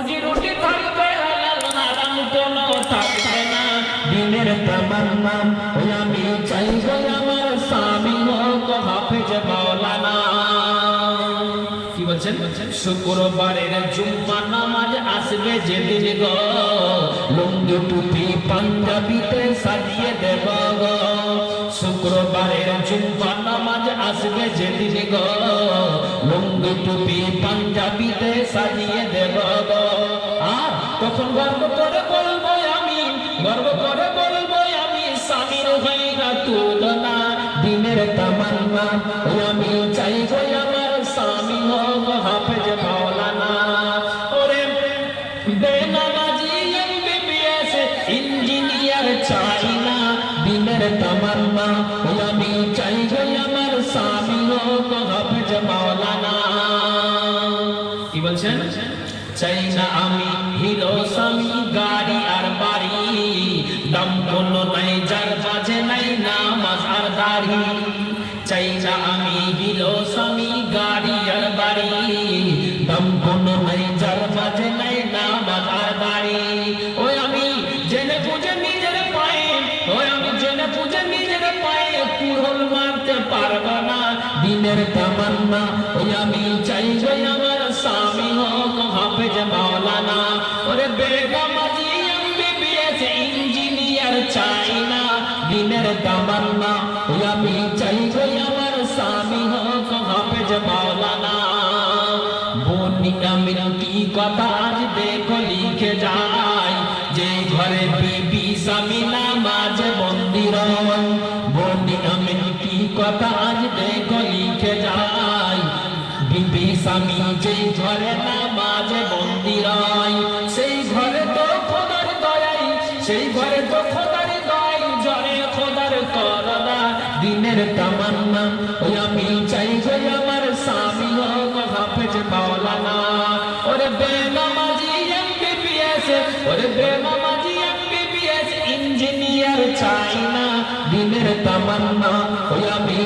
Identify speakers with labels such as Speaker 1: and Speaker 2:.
Speaker 1: রুজি রুটি থাকবে, হালাল হারাম কোনো থাকবে না। দিনের তামান্না, ওই আমি চাইব আমার স্বামী হোক, হাফেজ মাওলানা। কি বলছেন? শুক্রবারের জুম্মা নামাজ আসবে যেদিন গো। লুঙ্গি, টুপি, পাঞ্জাবিতে সাজিয়ে দেব গো। শুক্রবারের জুম্মা নামাজ আসবে যেদিন গো। লুঙ্গি, টুপি, পাঞ্জাবিতে সাজিয়ে তখন গর্ব করে বলব আমি, গর্ব করে বলব আমি, স্বামীর হয়ে না তুলনা, দিনের তামান্না। ওই আমি চাইব আমার স্বামী হোক হাফেজ মাওলানা। ওরে, বেনামাজি এমবিবিএস ইঞ্জিনিয়ার চাই না দিনের তামান্না। ওই আমি চাইব আমার স্বামী হোক হাফেজ মাওলানা। কি বলছেন? চাই না আমি হিরো স্বামী, গাড়ি আর বাড়ি। দম কোনো নাই, যার বাজে নাই নামাজ আর দাড়ি। চাই না আমি হিরো স্বামী, গাড়ি আর বাড়ি। দম কোনো নাই, যার বাজে নাই নামাজ আর দাড়ি। ওই আমি জেনে বুঝে নিজের পায়ে, ওই আমি জেনে বুঝে নিজের পায়ে কুড়ল মারতে পারব না। দিনের তামান্না, ওই আমি চাইব আমার স্বামী হোক, হাফেজ মাওলানা ওরে বেগমাজি, এমবিবিএস ইঞ্জিনিয়ার চাই না দিনের তামান্না ওই আমি চাইব আমার স্বামী হোক, হাফেজ মাওলানা। বনি আমির কি কথা, আজ দেখো, লিখে যায়। যে ঘরে বিবি স্বামী নামাজ মন্দির। বনি আমির কি কথা, আজ দেখো, লিখে যায়। বিবি স্বামী যে ঘরে নামাজ মন্দির। সেই ঘরে তো খোদার দয়াই জরে খোদার করনা। দিনের তামান্না, ওই আমি চাই যে আমার স্বামী হোক, হাফেজ মাওলানা। ওরে বেনামাজি এমবিবিএস, ওরে বেনামাজি এমবিবিএস, ইঞ্জিনিয়ার চাই না। দিনের তামান্না, ওই আমি